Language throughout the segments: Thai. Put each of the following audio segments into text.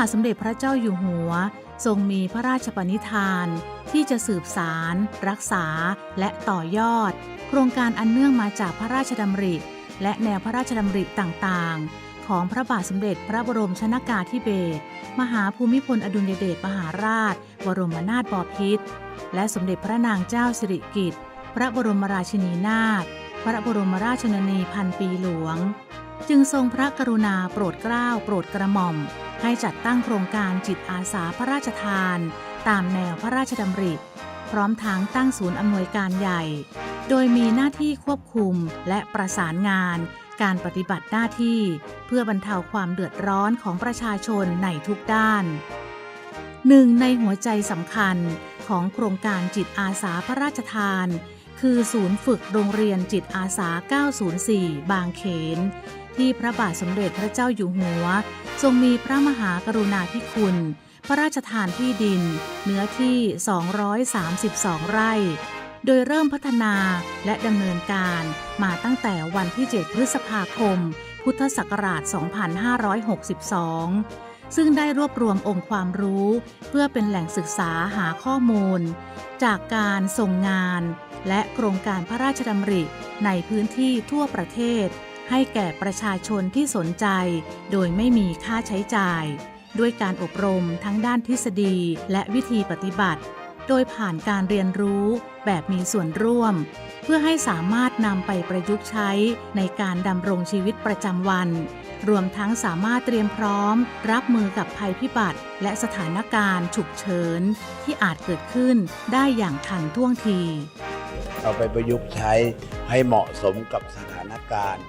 าทสมเด็จพระเจ้าอยู่หัว ทรงมีพระราชปณิธาน ที่จะสืบสาร รักษา และต่อยอด โครงการอันเนื่องมาจากพระราชดำริ และแนวพระราชดำริต่างๆ ของพระบาทสมเด็จพระบรมชนากาธิเบศรมหาภูมิพลอดุลยเดชมหาราช บรมนาถบพิตรและสมเด็จพระนางเจ้าสิริกิติ์พระบรมราชินีนาถพระบรมราชชนนีพันปีหลวง จึงทรงพระกรุณาโปรดเกล้าโปรดกระหม่อม ให้จัดตั้งโครงการจิตอาสาพระราชทาน ตามแนวพระราชดำริ พร้อมทั้งตั้งศูนย์อำนวยการใหญ่ โดยมีหน้าที่ควบคุมและประสานงาน การปฏิบัติหน้าที่ เพื่อบรรเทาความเดือดร้อนของประชาชนในทุกด้านหนึ่งในหัวใจสำคัญของโครงการจิตอาสาพระราชทาน คือศูนย์ฝึกโรงเรียนจิตอาสา 904 บางเขน ที่พระบาทสมเด็จพระเจ้าอยู่หัว ทรงมีพระมหากรุณาธิคุณ พระราชทานที่ดิน เนื้อที่ 232 ไร่ โดยเริ่มพัฒนาและดำเนินการมาตั้งแต่วันที่ 7 พฤษภาคม พุทธศักราช 2562ซึ่งได้รวบรวมองค์ความรู้ เพื่อเป็นแหล่งศึกษาหาข้อมูล จากการส่งงาน และโครงการพระราชดำริในพื้นที่ทั่วประเทศ ให้แก่ประชาชนที่สนใจ โดยไม่มีค่าใช้จ่าย ด้วยการอบรมทั้งด้านทฤษฎีและวิธีปฏิบัติ โดยผ่านการเรียนรู้แบบมีส่วนร่วม เพื่อให้สามารถนำไปประยุกต์ใช้ในการดำรงชีวิตประจำวัน รวมทั้งสามารถเตรียมพร้อม รับมือกับภัยพิบัติ และสถานการณ์ฉุกเฉินที่อาจเกิดขึ้นได้อย่างทันท่วงทีเอาไปประยุกต์ใช้ให้เหมาะสมกับสถานการณ์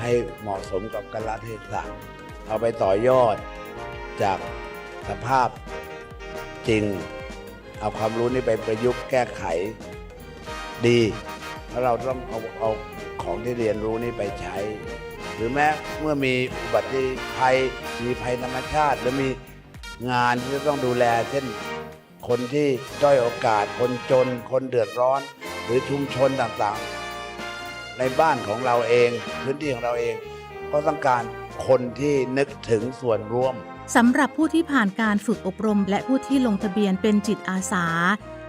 ให้เหมาะสมกับกาลเทศะเอาไปต่อยอดจากสภาพจริง เอาความรู้นี้ไปประยุกต์แก้ไขดีแล้วเราต้องเอาเอาของที่เรียนรู้นี้ไปใช้ หรือแม้เมื่อมีอุบัติภัยมีภัยธรรมชาติหรือมีงานที่จะต้องดูแล เช่นคนที่ด้อยโอกาสคนจน คนเดือดร้อน หรือชุมชนต่างๆ ในบ้านของเราเอง พื้นที่ของเราเอง ก็ต้องการคนที่นึกถึงส่วนร่วมสำหรับผู้ที่ผ่านการฝึกอบรม และผู้ที่ลงทะเบียนเป็นจิตอาสา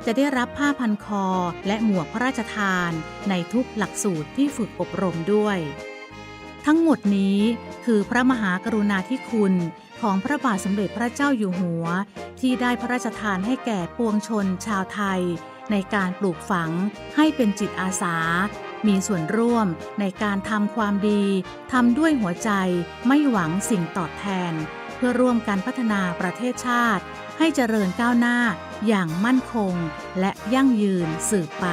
จะได้รับผ้าพันคอ และหมวกพระราชทาน ในทุกหลักสูตรที่ฝึกอบรมด้วย ทั้งหมดนี้คือพระมหากรุณาธิคุณของพระบาทสมเด็จพระเจ้าอยู่หัว ที่ได้พระราชทานให้แก่ปวงชนชาวไทย ในการปลูกฝังให้เป็นจิตอาสา มีส่วนร่วมในการทำความดีทำด้วยหัวใจไม่หวังสิ่งตอบแทน เพื่อร่วมกันพัฒนาประเทศชาติ ให้เจริญก้าวหน้าอย่างมั่นคงและยั่งยืนสืบไป